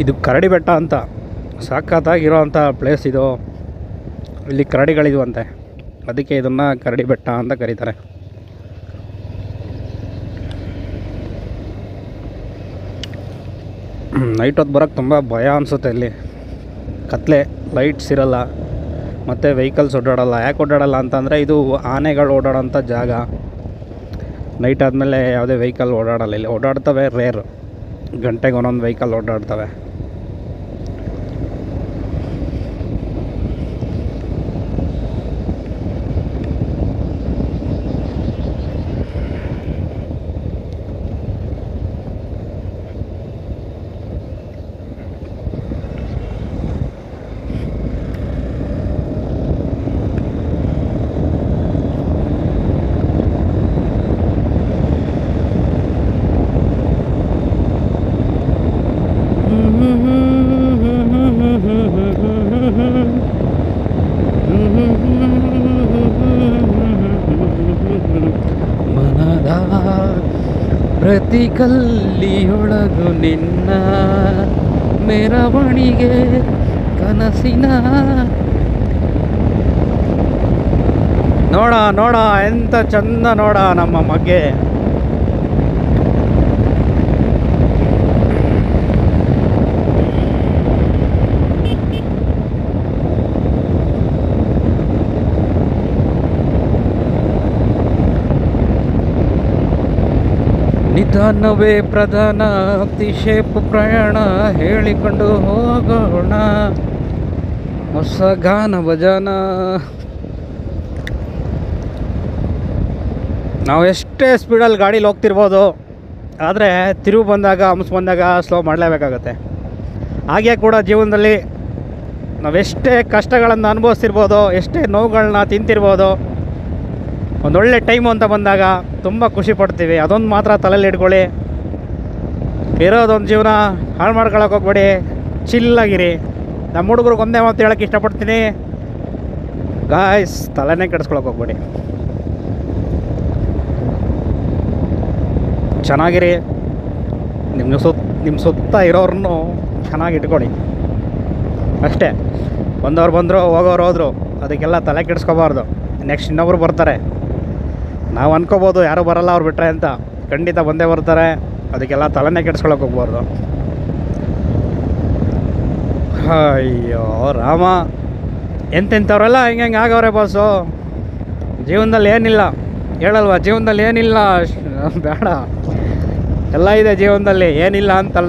ಇದು ಕರಡಿ ಬೆಟ್ಟ ಅಂತ. ಸಖತ್ತಾಗಿರೋವಂಥ ಪ್ಲೇಸ್ ಇದು. ಇಲ್ಲಿ ಕರಡಿಗಳಿದುವಂತೆ ಅದಕ್ಕೆ ಇದನ್ನು ಕರಡಿ ಬೆಟ್ಟ ಅಂತ ಕರೀತಾರೆ. ನೈಟ್ ಹೊತ್ತು ಬರೋಕ್ಕೆ ತುಂಬ ಭಯ ಅನಿಸುತ್ತೆ ಇಲ್ಲಿ. ಕತ್ಲೆ ಲೈಟ್ಸ್ ಇರೋಲ್ಲ. ಮತ್ತು ವೆಹಿಕಲ್ಸ್ ಓಡಾಡೋಲ್ಲ. ಯಾಕೆ ಓಡಾಡಲ್ಲ ಅಂತಂದರೆ ಇದು ಆನೆಗಳು ಓಡಾಡೋಂಥ ಜಾಗ. ನೈಟ್ ಆದಮೇಲೆ ಯಾವುದೇ ವೆಹಿಕಲ್ ಓಡಾಡಲ್ಲ. ಇಲ್ಲಿ ಓಡಾಡ್ತವೆ ರೇರ್ ಗಂಟೆಗೆ ಒಂದೊಂದು ವೆಹಿಕಲ್ ಓಡಾಡ್ತವೆ. ಪ್ರತಿ ಕಲ್ಲಿಯೊಳಗು ನಿನ್ನ ಮೆರವಣಿಗೆ ಕನಸಿನ. ನೋಡ ನೋಡ ಎಂತ ಚಂದ ನೋಡ ನಮ್ಮ ಮಗೆ ನಿಧಾನವೇ ಪ್ರಧಾನ, ಅತಿಶೇಪ ಪ್ರಯಾಣ ಹೇಳಿಕೊಂಡು ಹೋಗೋಣ. ಹೊಸ ಗಾನ ಭಜನ. ನಾವು ಎಷ್ಟೇ ಸ್ಪೀಡಲ್ಲಿ ಗಾಡೀಲಿ ಹೋಗ್ತಿರ್ಬೋದು, ಆದರೆ ತಿರುವು ಬಂದಾಗ ಹಂಸ್ ಬಂದಾಗ ಸ್ಲೋ ಮಾಡಲೇಬೇಕಾಗತ್ತೆ. ಹಾಗೆ ಕೂಡ ಜೀವನದಲ್ಲಿ ನಾವೆಷ್ಟೇ ಕಷ್ಟಗಳನ್ನು ಅನುಭವಿಸ್ತಿರ್ಬೋದು, ಎಷ್ಟೇ ನೋವುಗಳನ್ನ ತಿಂತಿರ್ಬೋದು ಒಂದೊಳ್ಳೆ ಟೈಮು ಅಂತ ಬಂದಾಗ ತುಂಬ ಖುಷಿ ಪಡ್ತೀವಿ. ಅದೊಂದು ಮಾತ್ರ ತಲೆಯಲ್ಲಿ ಇಟ್ಕೊಳ್ಳಿ. ಇರೋದೊಂದು ಜೀವನ ಹಾಳು ಮಾಡ್ಕೊಳಕ್ಕೆ ಹೋಗ್ಬೇಡಿ. ಚಿಲ್ಲಾಗಿರಿ ನಮ್ಮ ಹುಡುಗರಿಗೆ ಒಂದೇ ಮಾತು ಹೇಳೋಕ್ಕೆ ಇಷ್ಟಪಡ್ತೀನಿ. ಗಾಯ್ಸ್ ತಲೆನೇ ಕೆಡಿಸ್ಕೊಳಕ್ಕೆ ಹೋಗ್ಬೇಡಿ. ಚೆನ್ನಾಗಿರಿ. ನಿಮ್ಮ ಸುತ್ತ ನಿಮ್ಮ ಸುತ್ತ ಇರೋರನ್ನು ಚೆನ್ನಾಗಿ ಇಟ್ಕೊಳ್ಳಿ. ಅಷ್ಟೇ. ಬಂದವ್ರು ಬಂದರು, ಹೋಗೋರು ಹೋದರು, ಅದಕ್ಕೆಲ್ಲ ತಲೆ ಕೆಡಿಸ್ಕೋಬಾರ್ದು. ನೆಕ್ಸ್ಟ್ ಇನ್ನೊಬ್ರು ಬರ್ತಾರೆ. ನಾವು ಅನ್ಕೋಬೋದು ಯಾರೂ ಬರಲ್ಲ ಅವ್ರು ಬಿಟ್ಟರೆ ಅಂತ. ಖಂಡಿತ ಬಂದೇ ಬರ್ತಾರೆ. ಅದಕ್ಕೆಲ್ಲ ತಲೆನೇ ಕೆಡಿಸ್ಕೊಳಕ್ಕೆ ಹೋಗ್ಬಾರ್ದು. ಅಯ್ಯೋ, ರಾಮ. ಎಂತೆಂಥವ್ರೆಲ್ಲ ಹಿಂಗೆ ಹಿಂಗೆ ಆಗವ್ರೆ ಬಾಸು ಜೀವನದಲ್ಲಿ ಏನಿಲ್ಲ. ಹೇಳಲ್ವಾ, ಜೀವನದಲ್ಲಿ ಏನಿಲ್ಲ. ಬೇಡ. ಎಲ್ಲ ಇದೆ ಜೀವನದಲ್ಲಿ. ಏನಿಲ್ಲ ಅಂತಲ್ಲ.